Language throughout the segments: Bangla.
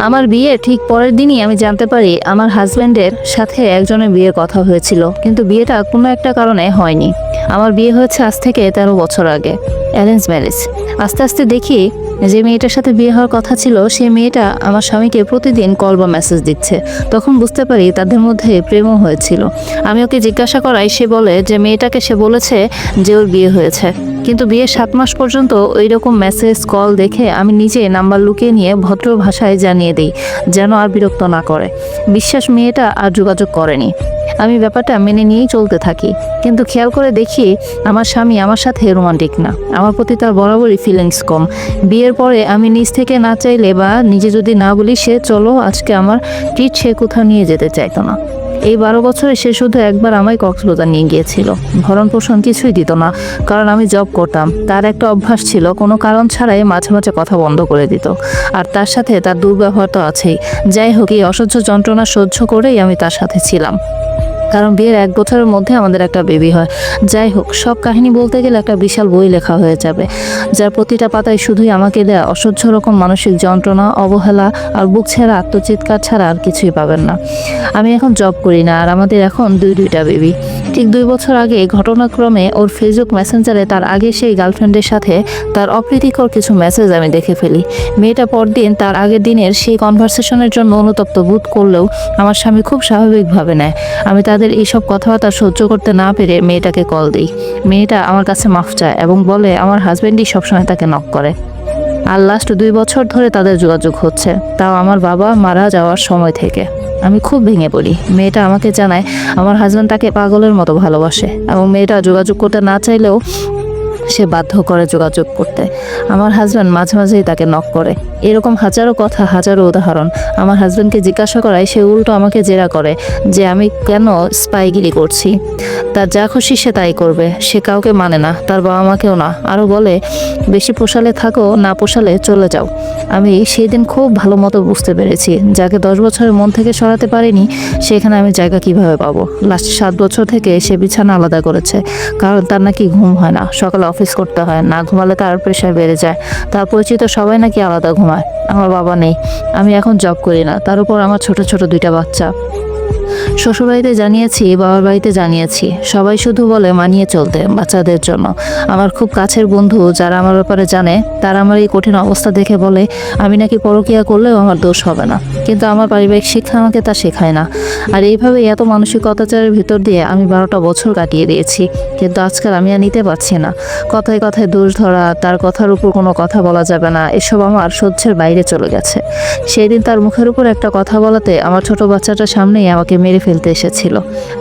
আমার বিয়ে ঠিক পরের দিনই আমি জানতে পারি আমার হাজব্যান্ডের সাথে একজনের বিয়ের কথা হয়েছিল। কিন্তু বিয়েটা কোনো একটা কারণে হয়নি। আমার বিয়ে হয়েছে আজ থেকে তেরো বছর আগে। অ্যারেঞ্জ ম্যারেজ আস্তে আস্তে দেখি যে মেয়েটার সাথে বিয়ে হওয়ার কথা ছিল সে মেয়েটা আমার স্বামীকে প্রতিদিন কল বা মেসেজ দিচ্ছে। তখন বুঝতে পারি তাদের মধ্যে প্রেমও হয়েছিল। আমি ওকে জিজ্ঞাসা করাই, সে বলে যে মেয়েটাকে সে বলেছে যে ওর বিয়ে হয়েছে। কিন্তু বিয়ের সাত মাস পর্যন্ত ওই রকম মেসেজ, কল দেখে আমি নিজে নাম্বার লুকিয়ে নিয়ে ভদ্র ভাষায় জানিয়ে দিই, যেন আর বিরক্ত না করে। বিশ্বাস মেয়েটা আর যোগাযোগ করেনি। আমি ব্যাপারটা মেনে নিয়েই চলতে থাকি। কিন্তু খেয়াল করে দেখি আমার স্বামী আমার সাথে রোমান্টিক না। আমার প্রতি তার বরাবরই ফিলিংস কম। বিয়ের পরে আমি নিজ থেকে না চাইলে বা নিজে যদি না বলি, সে চলো আজকে আমার ট্রিট সে কোথাও নিয়ে যেতে চাইতো না। এই বারো বছরে সে শুধু একবার আমায় কক্সবাজার নিয়ে গিয়েছিল। ভরণ পোষণ কিছুই দিত না, কারণ আমি জব করতাম। তার একটা অভ্যাস ছিল, কোনো কারণ ছাড়াই মাঝে মাঝে কথা বন্ধ করে দিত। আর তার সাথে তার দুর্ব্যবহার তো আছেই। যাই হোক, এই অসহ্য যন্ত্রণা সহ্য করেই আমি তার সাথে ছিলাম। কারণ বিয়ের এক বছরের মধ্যে আমাদের একটা বেবি হয়। যাই হোক, সব কাহিনী বলতে গেলে একটা বিশাল বই লেখা হয়ে যাবে, যার প্রতিটা পাতায় শুধুই আমাকে দেয়া অসহ্য রকম মানসিক যন্ত্রণা, অবহেলা আর বুক ছেঁড়া আত্মচিৎকার ছাড়া আর কিছুই পাবেন না। আমি এখন জব করি না আর আমাদের এখন দুই দুইটা বেবি। ঠিক দুই বছর আগে ঘটনাক্রমে ওর ফেসবুক মেসেঞ্জারে তার আগে সেই গার্লফ্রেন্ডের সাথে তার অপ্রীতিকর কিছু মেসেজ আমি দেখে ফেলি। মেয়েটা পরদিন তার আগের দিনের সেই কনভারসেশনের জন্য অনুতপ্ত বোধ করলেও আমার স্বামী খুব স্বাভাবিকভাবে নেয়। আমি তাদের এইসব কথাবার্তা সহ্য করতে না পেরে মেয়েটাকে কল দিই। মেয়েটা আমার কাছে মাফ চায় এবং বলে, আমার হাজব্যান্ডই সবসময় তাকে নক করে। আর লাস্ট দুই বছর ধরে তাদের যোগাযোগ হচ্ছে। তাও আমার বাবা মারা যাওয়ার সময় থেকে। আমি খুব ভেঙে পড়ি। মেয়েটা আমাকে জানায়, আমার হাজব্যান্ড তাকে পাগলের মতো ভালোবাসে এবং মেয়েটা যোগাযোগ করতে না চাইলেও সে বাধ্য করে যোগাযোগ করতে। আমার হাজব্যান্ড মাঝে মাঝেই তাকে নক করে। এরকম হাজারো কথা, হাজারো উদাহরণ। আমার হাজব্যান্ডকে জিজ্ঞাসা করায় সে উল্টো আমাকে জেরা করে যে আমি কেন স্পাইগিরি করছি। তার যা খুশি সে তাই করবে, সে কাউকে মানে না, তার বাবা মাকেও না। আরও বলে, বেশি পোষালে থাকো, না পোষালে চলে যাও। আমি সেই দিন খুব ভালো মতো বুঝতে পেরেছি। যাকে দশ বছরের মন থেকে সরাতে পারিনি, সেখানে আমি জায়গা কীভাবে পাবো? লাস্ট সাত বছর থেকে সে বিছানা আলাদা করেছে। কারণ তার নাকি ঘুম হয় না। সকালে অফিস করতে হয়, না ঘুমালে তার প্রেশার বেড়ে যায়। তার পরিচিত সবাই নাকি আলাদা ঘুমায়, আমার বাবা নেই, আমি এখন জব করি না, তার উপর আমার ছোট ছোট দুইটা বাচ্চা। শ্বশুরবাড়িতে জানিয়েছি, বাবার বাড়িতে জানিয়েছি। সবাই শুধু বলে মানিয়ে চলতে, বাচ্চাদের জন্য। আমার খুব কাছের বন্ধু যারা আমার ব্যাপারে জানে, তারা আমার এই কঠিন অবস্থা দেখে বলে, আমি নাকি পরকিয়া করলেও আমার দোষ হবে না। কিন্তু আমার পারিবারিক শিক্ষা আমাকে তা শেখায় না। আর এইভাবে এত মানসিক অত্যাচারের ভিতর দিয়ে আমি বারোটা বছর কাটিয়ে দিয়েছি। কিন্তু আজকাল আমি আর নিতে পারছি না। কথায় কথায় দোষ ধরা, তার কথার উপর কোনো কথা বলা যাবে না, এসব আমার সহ্যের বাইরে চলে গেছে। সেই দিন তার মুখের উপর একটা কথা বলাতে আমার ছোট বাচ্চাটার সামনেই আমাকে মেরে ফেলতে এসেছিল।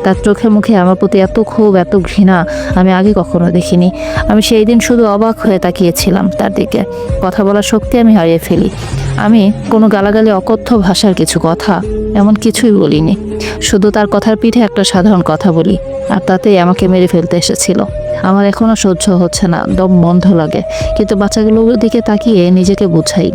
তার চোখে মুখে আমার প্রতি এত ক্ষোভ, এত ঘৃণা আমি আগে কখনো দেখিনি। আমি সেই দিন শুধু অবাক হয়ে তাকিয়েছিলাম তার দিকে। কথা বলার শক্তি আমি হারিয়ে ফেলি। আমি কোনো গালাগালি, অকথ্য ভাষার কিছু কথা এমন কিছুই বলিনি। শুধু তার কথার পিঠে একটা সাধারণ কথা বলি, আর তাতেই আমাকে মেরে ফেলতে এসেছিল। আমার এখনও সহ্য হচ্ছে না, দম বন্ধ লাগে। কিন্তু বাচ্চাগুলোর দিকে তাকিয়ে নিজেকে বুঝাই।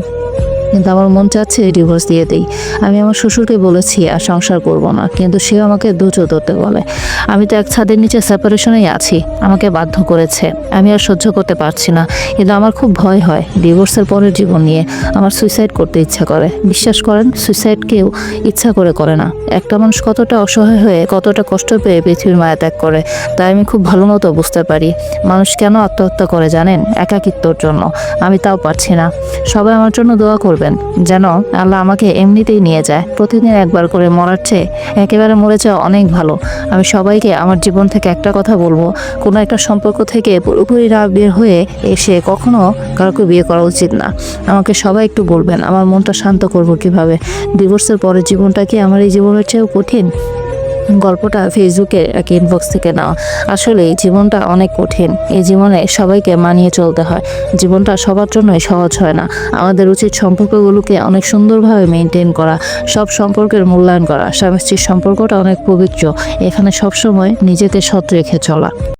কিন্তু আমার মন চাচ্ছে ডিভোর্স দিয়ে দেই। আমি আমার শ্বশুরকে বলেছি, আর সংসার করব না। কিন্তু সে আমাকে দুচো ধরতে বলে। আমি তো এক ছাদের নিচে সেপারেশনেই আছি। আমাকে বাধ্য করেছে। আমি আর সহ্য করতে পারছি না। কিন্তু আমার খুব ভয় হয় ডিভোর্সের পরের জীবন নিয়ে। আমার সুইসাইড করতে ইচ্ছা করে। বিশ্বাস করেন সুইসাইড কেউ ইচ্ছা করে করে না। একটা মানুষ কতটা অসহায় হয়ে কতটা কষ্ট পেয়ে পৃথিবীর মায়া ত্যাগ করে, তাই আমি খুব ভালো মতো বুঝতে পারি। মানুষ কেন আত্মহত্যা করে জানেন? একাকিত্বর জন্য। আমি তাও পারছি না। সবাই আমার জন্য দোয়া করবেন, যেন আল্লাহ আমাকে এমনিতেই নিয়ে যায়। প্রতিদিন একবার করে মরার চেয়ে একেবারে মরে যাওয়া অনেক ভালো। আমি সবাইকে আমার জীবন থেকে একটা কথা বলব, কোনো একটা সম্পর্ক থেকে পুরোপুরি না বের হয়ে এসে কখনো কাউকে বিয়ে করা উচিত না। আমাকে সবাই একটু বলবেন, আমার মনটা শান্ত করব কীভাবে? ডিভোর্সের পরের জীবনটা কি আমার এই জীবনের চেয়েও কঠিন? গল্পটা ফেসবুকে এক ইনবক্স থেকে নেওয়া। আসলে জীবনটা অনেক কঠিন। এই জীবনে সবাইকে মানিয়ে চলতে হয়। জীবনটা সবার জন্যই সহজ হয় না। আমাদের উচিত সম্পর্কগুলোকে অনেক সুন্দরভাবে মেনটেন করা, সব সম্পর্কের মূল্যায়ন করা। স্বামী স্ত্রীর সম্পর্কটা অনেক পবিত্র। এখানে সবসময় নিজেকে সৎ রেখে চলা।